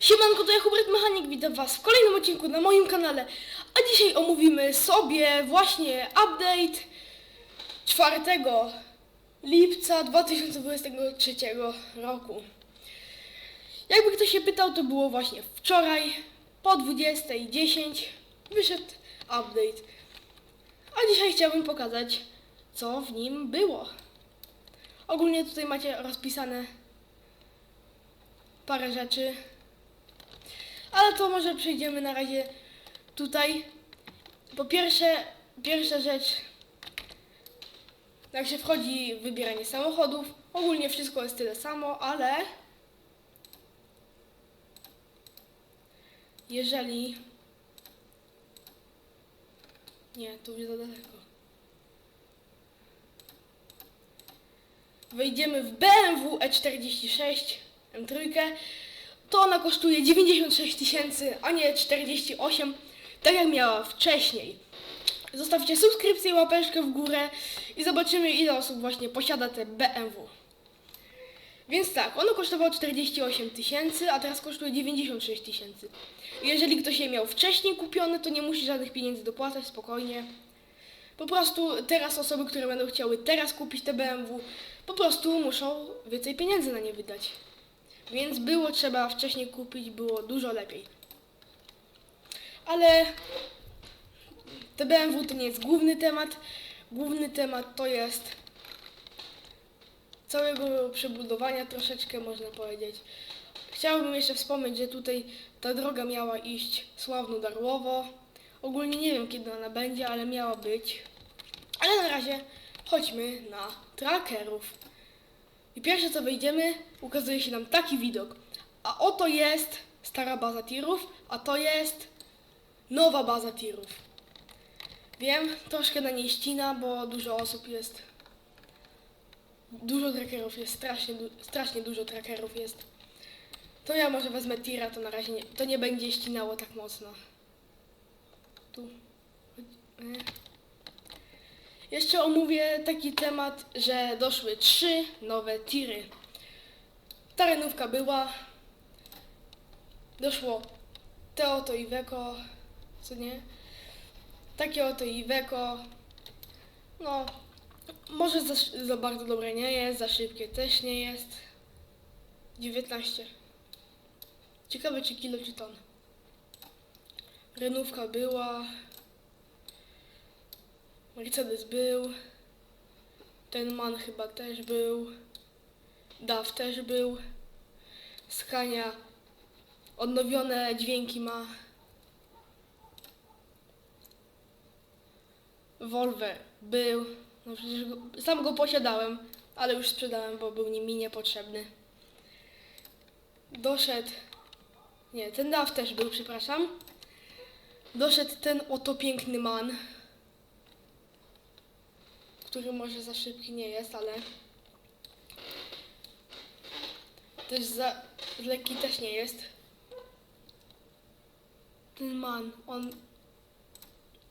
Siemanko, to ja Hubert Mechanik, witam was w kolejnym odcinku na moim kanale. A dzisiaj omówimy sobie właśnie update 4 lipca 2023 roku. Jakby ktoś się pytał, to było właśnie wczoraj po 20.10 wyszedł update. A dzisiaj chciałbym pokazać, co w nim było. Ogólnie tutaj macie rozpisane parę rzeczy. To może przejdziemy na razie tutaj. Po pierwsze, pierwsza rzecz, jak się wchodzi wybieranie samochodów, ogólnie wszystko jest tyle samo, ale jeżeli nie, tu już za daleko. Wejdziemy w BMW E46 M3, to ona kosztuje 96 tysięcy, a nie 48, tak jak miała wcześniej. Zostawcie subskrypcję, łapeczkę w górę i zobaczymy ile osób właśnie posiada te BMW. Więc tak, ono kosztowało 48 tysięcy, a teraz kosztuje 96 tysięcy. Jeżeli ktoś je miał wcześniej kupione, to nie musi żadnych pieniędzy dopłacać, spokojnie. Po prostu teraz osoby, które będą chciały teraz kupić te BMW, po prostu muszą więcej pieniędzy na nie wydać. Więc było trzeba wcześniej kupić, było dużo lepiej. Ale te BMW to nie jest główny temat. Główny temat to jest całego przebudowania troszeczkę można powiedzieć. Chciałbym jeszcze wspomnieć, że tutaj ta droga miała iść Sławno-Darłowo. Ogólnie nie wiem kiedy ona będzie, ale miała być. Ale na razie chodźmy na trackerów. I pierwsze co wejdziemy, ukazuje się nam taki widok. A oto jest stara baza tirów, a to jest nowa baza tirów. Wiem, troszkę na niej ścina, bo dużo osób jest. Dużo trackerów jest, strasznie, strasznie dużo trackerów jest. To ja może wezmę tira, to na razie nie, to nie będzie ścinało tak mocno. Tu. E. Jeszcze omówię taki temat, że doszły trzy nowe tiry. Tarenówka była. Doszło te oto Iveco, co nie? Takie oto Iveco. No, może za, za bardzo dobre nie jest, za szybkie też nie jest. 19. Ciekawe czy kilo czy ton. Renówka była. Mercedes był. Ten man chyba też był. DAF też był. Scania odnowione dźwięki ma. Volvo był. No przecież go, sam go posiadałem, ale już sprzedałem, bo był mi niepotrzebny. Doszedł. Nie, ten DAF też był, przepraszam. Doszedł ten oto piękny man który może za szybki nie jest, ale też za lekki też nie jest. Ten man, on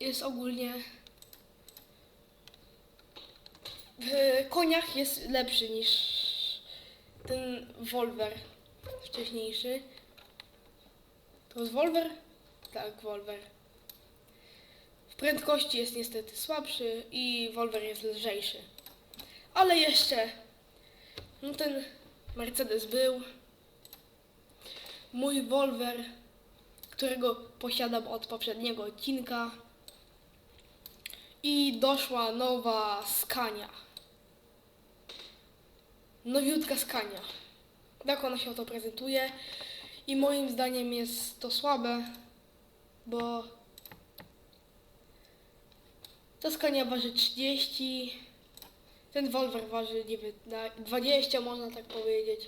jest ogólnie w koniach jest lepszy niż ten Wolver wcześniejszy. To jest Wolver? Tak, Wolver. Prędkości jest niestety słabszy i Wolver jest lżejszy. Ale jeszcze no ten Mercedes był. Mój Wolver, którego posiadam od poprzedniego odcinka. I doszła nowa Scania. Nowiutka Scania. Tak ona się oto prezentuje. I moim zdaniem jest to słabe, bo ta skania waży 30, ten Volver waży 19, 20 można tak powiedzieć.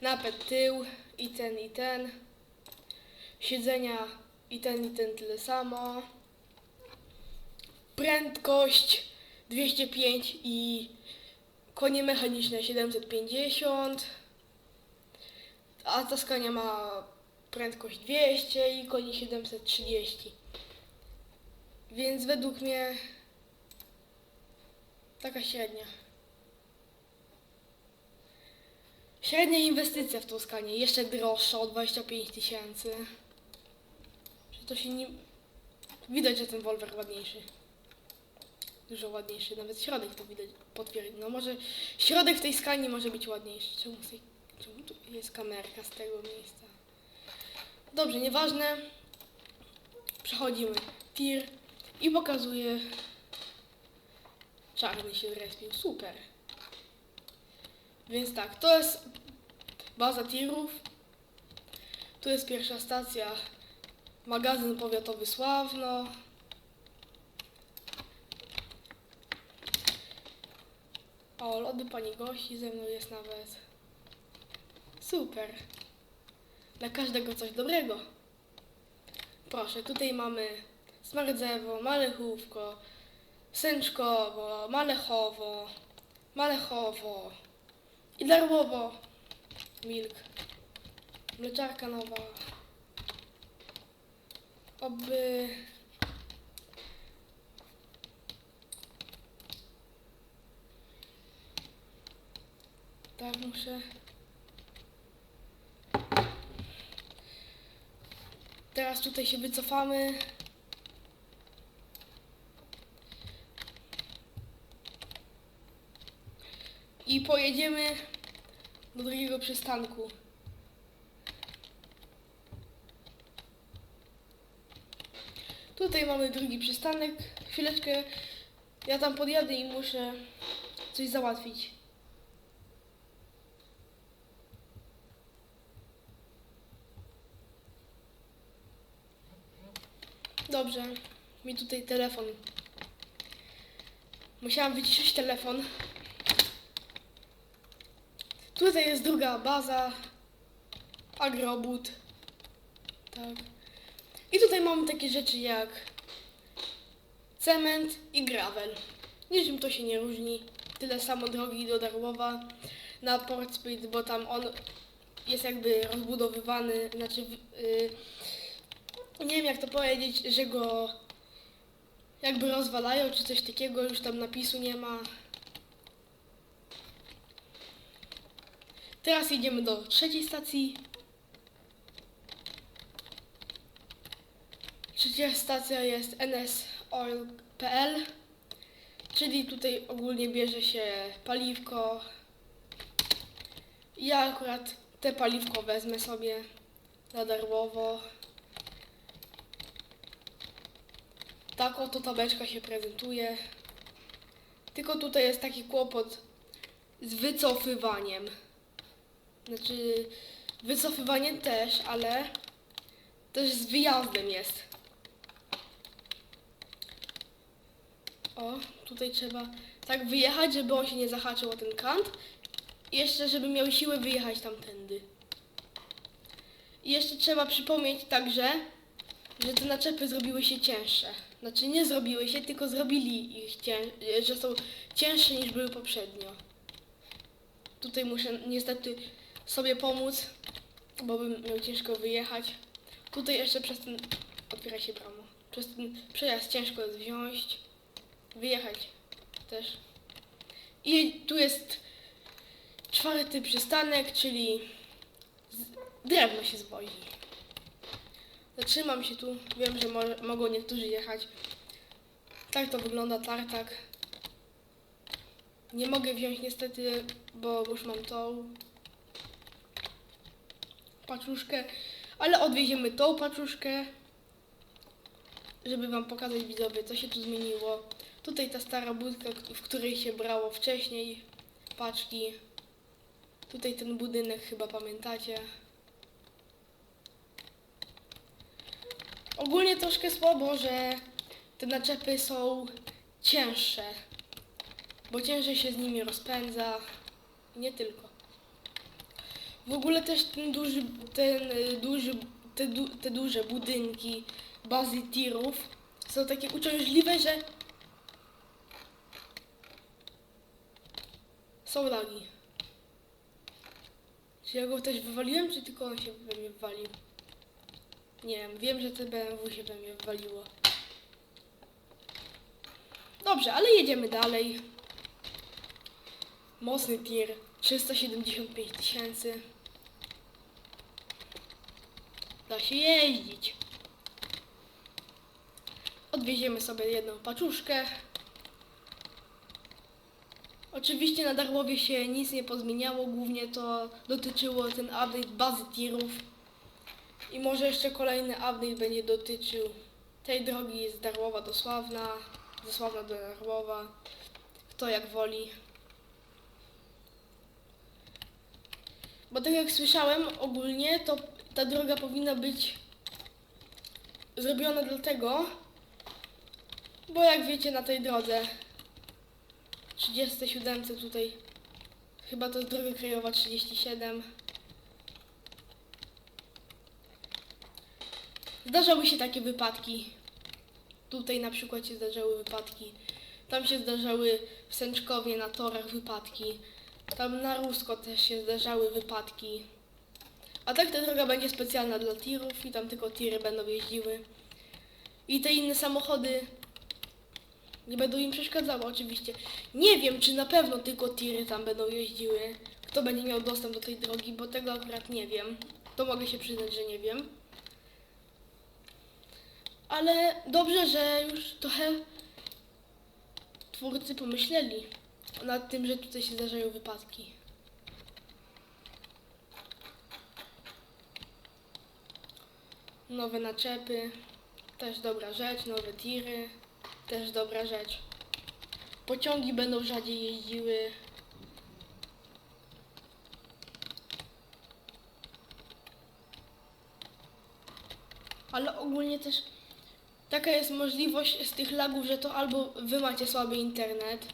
Napęd tył i ten i ten. Siedzenia i ten i ten tyle samo. Prędkość 205 i konie mechaniczne 750. A ta skania ma prędkość 200 i koni 730. Więc według mnie taka średnia. Średnia inwestycja w tą skanię, jeszcze droższa o 25 tysięcy. Że to się nie... Widać, że ten Wolver ładniejszy. Dużo ładniejszy, nawet środek to widać, potwierdzi. No może środek tej skani może być ładniejszy. Czemu, tej, czemu tu jest kamerka z tego miejsca? Dobrze, nieważne. Przechodzimy tir i pokazuje czarny się respił. Super. Więc tak, to jest baza tirów. Tu jest pierwsza stacja, magazyn powiatowy Sławno. O, lody pani gości ze mną jest nawet. Super. Dla każdego coś dobrego. Proszę, tutaj mamy Smardzewo, Malechówko, Sęczkowo, Malechowo, Malechowo i Darłowo. Milk. Mleczarka nowa. Oby... Tak, muszę... Teraz tutaj się wycofamy. I pojedziemy do drugiego przystanku. Tutaj mamy drugi przystanek. Chwileczkę ja tam podjadę i muszę coś załatwić. Dobrze, mi tutaj telefon. Musiałam wyciszyć telefon. Tutaj jest druga baza. Agrobut. Tak. I tutaj mamy takie rzeczy jak cement i gravel. Niczym to się nie różni. Tyle samo drogi do Darłowa na Port Split, bo tam on jest jakby rozbudowywany, znaczy yy, nie wiem jak to powiedzieć, że go jakby rozwalają czy coś takiego, już tam napisu nie ma. Teraz jedziemy do trzeciej stacji. Trzecia stacja jest nsoil.pl, czyli tutaj ogólnie bierze się paliwko. Ja akurat te paliwko wezmę sobie na darmowo. Tak oto tabeczka się prezentuje. Tylko tutaj jest taki kłopot z wycofywaniem. Znaczy, wycofywanie też, ale też z wyjazdem jest. O, tutaj trzeba tak wyjechać, żeby on się nie zahaczył o ten kant. I jeszcze, żeby miał siłę wyjechać tamtędy. I jeszcze trzeba przypomnieć także, że te naczepy zrobiły się cięższe. Znaczy nie zrobiły się, tylko zrobili ich, że są cięższe niż były poprzednio. Tutaj muszę niestety sobie pomóc, bo bym miał ciężko wyjechać. Tutaj jeszcze przez ten... Otwiera się brama. Przez ten przejazd ciężko jest wziąć. Wyjechać też. I tu jest czwarty przystanek, czyli drewno się zwozi. Zatrzymam się tu. Wiem, że mo mogą niektórzy jechać. Tak to wygląda tartak. Nie mogę wziąć niestety, bo już mam tą paczuszkę, ale odwieziemy tą paczuszkę, żeby wam pokazać widzowie, co się tu zmieniło. Tutaj ta stara budka, w której się brało wcześniej paczki. Tutaj ten budynek chyba pamiętacie. Ogólnie troszkę słabo, że te naczepy są cięższe, bo ciężej się z nimi rozpędza. Nie tylko. W ogóle też ten duży, ten y, duży, te, du, te duże budynki bazy tirów są takie uciążliwe, że są lagi. Czy ja go też wywaliłem, czy tylko on się we mnie wywalił? Nie wiem, wiem, że te BMW się we mnie wywaliło. Dobrze, ale jedziemy dalej. Mocny tir. 375 tysięcy. Da się jeździć. Odwieziemy sobie jedną paczuszkę. Oczywiście na Darłowie się nic nie pozmieniało, głównie to dotyczyło ten update bazy tirów. I może jeszcze kolejny update będzie dotyczył tej drogi z Darłowa do Sławna, ze Sławna do Darłowa, kto jak woli. Bo tak jak słyszałem ogólnie, to ta droga powinna być zrobiona dlatego, bo jak wiecie na tej drodze 37 tutaj chyba to jest droga krajowa 37 Zdarzały się takie wypadki. Tutaj na przykład się zdarzały wypadki. Tam się zdarzały w Sęczkowie na torach wypadki. Tam na Rusko też się zdarzały wypadki. A tak ta droga będzie specjalna dla tirów i tam tylko tiry będą jeździły. I te inne samochody nie będą im przeszkadzały oczywiście. Nie wiem, czy na pewno tylko tiry tam będą jeździły. Kto będzie miał dostęp do tej drogi, bo tego akurat nie wiem. To mogę się przyznać, że nie wiem. Ale dobrze, że już trochę twórcy pomyśleli nad tym, że tutaj się zdarzają wypadki. Nowe naczepy, też dobra rzecz, nowe tiry, też dobra rzecz. Pociągi będą rzadziej jeździły. Ale ogólnie też taka jest możliwość z tych lagów, że to albo wy macie słaby internet,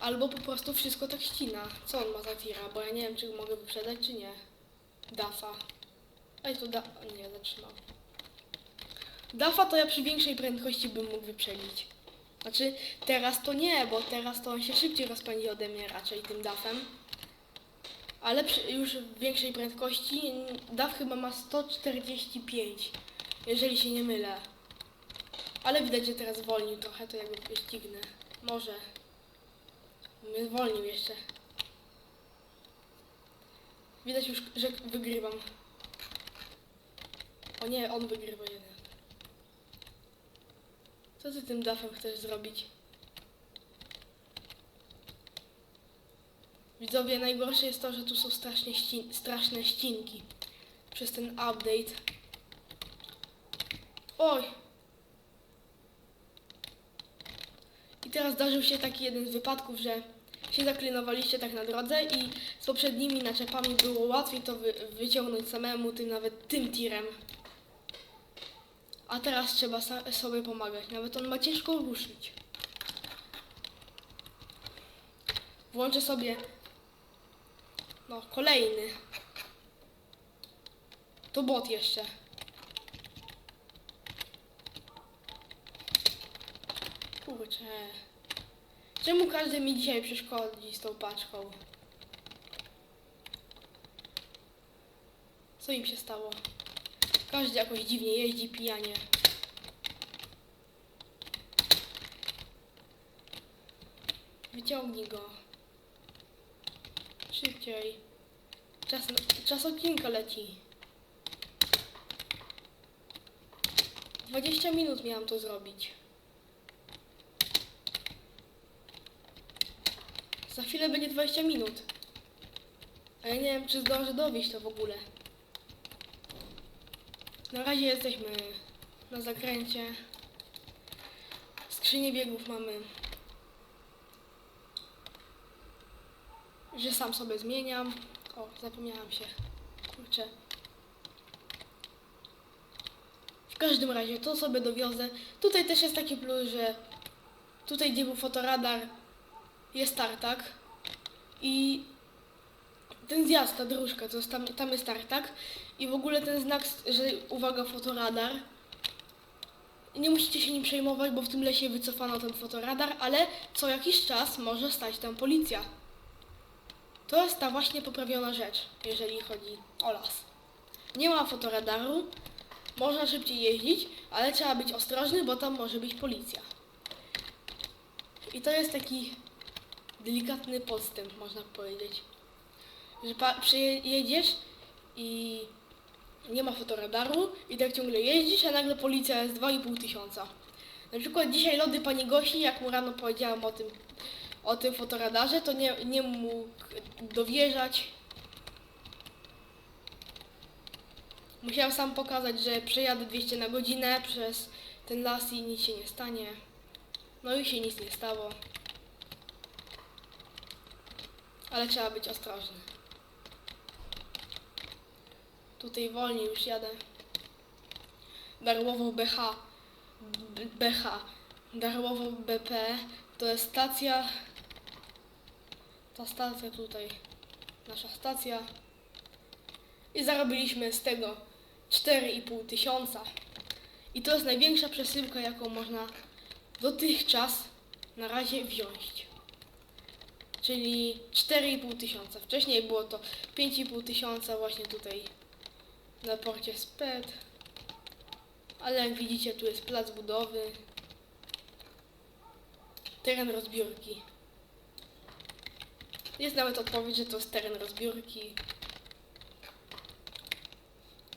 albo po prostu wszystko tak ścina. Co on ma za tira? Bo ja nie wiem, czy mogę wyprzedać, czy nie. Dafa. Ej, to da... Nie, zatrzymał. Dafa to ja przy większej prędkości bym mógł wyprzedzić. Znaczy, teraz to nie, bo teraz to on się szybciej rozpędzi ode mnie raczej tym dafem. Ale przy, już w większej prędkości DAF chyba ma 145, jeżeli się nie mylę. Ale widać, że teraz zwolnił trochę, to jakby wyścignę. Może. Mnie zwolnił jeszcze. Widać już, że wygrywam. Nie, on wygrywa jeden. Co ty tym dafem chcesz zrobić? Widzowie, najgorsze jest to, że tu są strasznie ści straszne ścinki. Przez ten update. Oj! I teraz zdarzył się taki jeden z wypadków, że się zaklinowaliście tak na drodze i z poprzednimi naczepami było łatwiej to wy wyciągnąć samemu, tym nawet tym tirem. A teraz trzeba sobie pomagać. Nawet on ma ciężko ruszyć. Włączę sobie. No, kolejny. To bot jeszcze. Kurczę. Czemu każdy mi dzisiaj przeszkodzi z tą paczką? Co im się stało? Każdy jakoś dziwnie jeździ pijanie. Wyciągnij go. Szybciej. Czas, czas odcinka leci. 20 minut miałam to zrobić. Za chwilę będzie 20 minut. A ja nie wiem, czy zdążę dowieść to w ogóle. Na razie jesteśmy na zakręcie. Skrzynię biegów mamy. Że sam sobie zmieniam. O, zapomniałam się. Kurczę. W każdym razie to sobie dowiozę. Tutaj też jest taki plus, że tutaj gdzie był fotoradar jest tartak i ten zjazd, ta dróżka, to jest tam, tam jest tartak i w ogóle ten znak, że uwaga fotoradar nie musicie się nim przejmować, bo w tym lesie wycofano ten fotoradar, ale co jakiś czas może stać tam policja. To jest ta właśnie poprawiona rzecz, jeżeli chodzi o las. Nie ma fotoradaru, można szybciej jeździć, ale trzeba być ostrożny, bo tam może być policja. I to jest taki delikatny postęp, można powiedzieć. że przyjedziesz i nie ma fotoradaru i tak ciągle jeździsz, a nagle policja jest 2,5 tysiąca. Na przykład dzisiaj lody pani Gosi, jak mu rano powiedziałam o tym, o tym fotoradarze, to nie, nie mógł dowierzać. Musiałem sam pokazać, że przejadę 200 na godzinę przez ten las i nic się nie stanie. No i się nic nie stało. Ale trzeba być ostrożny. Tutaj wolniej już jadę. Darłowo BH. B- BH. Darłowo BP. To jest stacja. Ta stacja tutaj. Nasza stacja. I zarobiliśmy z tego 4,5 tysiąca. I to jest największa przesyłka, jaką można dotychczas na razie wziąć. Czyli 4,5 tysiąca. Wcześniej było to 5,5 tysiąca właśnie tutaj na porcie SPED. Ale jak widzicie, tu jest plac budowy. Teren rozbiórki. Jest nawet odpowiedź, że to jest teren rozbiórki.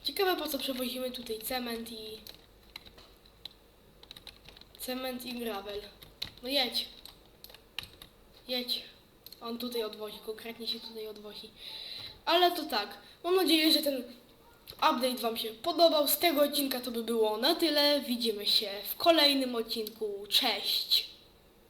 Ciekawe po co przewozimy tutaj cement i... Cement i gravel. No jedź. Jedź. On tutaj odwozi, konkretnie się tutaj odwozi. Ale to tak. Mam nadzieję, że ten update Wam się podobał. Z tego odcinka to by było na tyle. Widzimy się w kolejnym odcinku. Cześć!